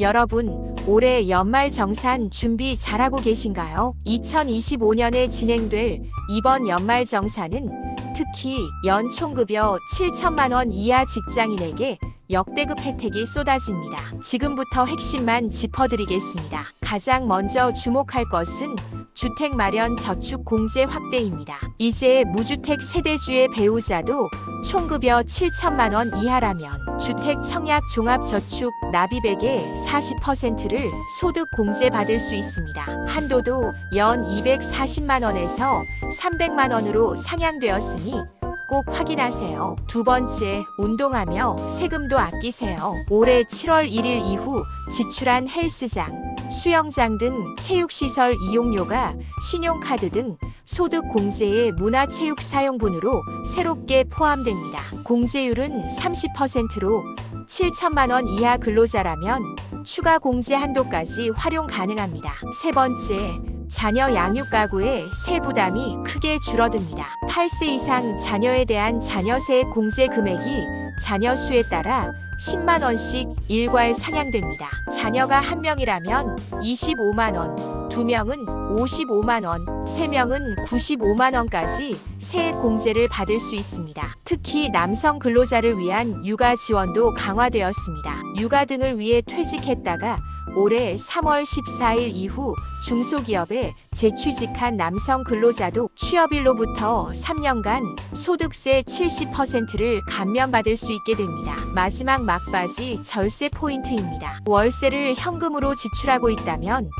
여러분, 올해 연말 정산 준비 잘하고 계신가요? 2025년에 진행될 이번 연말 정산은 특히 연총급여 7천만 원 이하 직장인에게 역대급 혜택이 쏟아집니다. 지금부터 핵심만 짚어드리겠습니다. 가장 먼저 주목할 것은 주택 마련 저축 공제 확대입니다. 이제 무주택 세대주의 배우자도 총급여 7천만 원 이하라면 주택 청약 종합 저축 납입액의 40%를 소득 공제 받을 수 있습니다. 한도도 연 240만 원에서 300만 원으로 상향되었으니 꼭 확인하세요. 두 번째, 운동하며 세금도 아끼세요. 올해 7월 1일 이후 지출한 헬스장, 수영장 등 체육시설 이용료가 신용카드 등 소득 공제의 문화체육 사용분으로 새롭게 포함됩니다. 공제율은 30%로 7천만 원 이하 근로자라면 추가 공제 한도까지 활용 가능합니다. 세 번째, 자녀 양육 가구의 세 부담이 크게 줄어듭니다. 8세 이상 자녀에 대한 자녀세 공제 금액이 자녀 수에 따라 10만 원씩 일괄 상향됩니다. 자녀가 한 명이라면 25만 원, 두 명은 55만 원, 세 명은 95만 원까지 세액 공제를 받을 수 있습니다. 특히 남성 근로자를 위한 육아 지원도 강화되었습니다. 육아 등을 위해 퇴직했다가 올해 3월 14일 이후 중소기업에 재취직한 남성 근로자도 취업일로부터 3년간 소득세 70%를 감면받을 수 있게 됩니다. 마지막 막바지 절세 포인트입니다. 월세를 현금으로 지출하고 있다면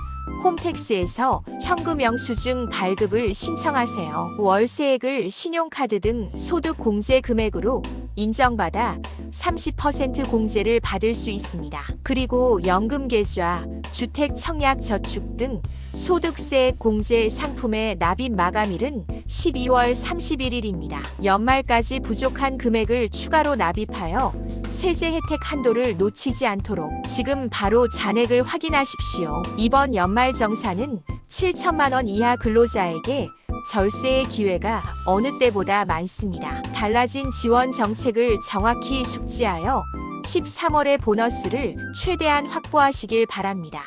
홈택스에서 현금 영수증 발급을 신청하세요. 월세액을 신용카드 등 소득 공제 금액으로 인정받아 30% 공제를 받을 수 있습니다. 그리고 연금 계좌, 주택 청약 저축 등 소득세 공제 상품의 납입 마감일은 12월 31일입니다. 연말까지 부족한 금액을 추가로 납입하여 세제 혜택 한도를 놓치지 않도록 지금 바로 잔액을 확인하십시오. 이번 연말 정산은 7천만 원 이하 근로자에게 절세의 기회가 어느 때보다 많습니다. 달라진 지원 정책을 정확히 숙지하여 13월의 보너스를 최대한 확보하시길 바랍니다.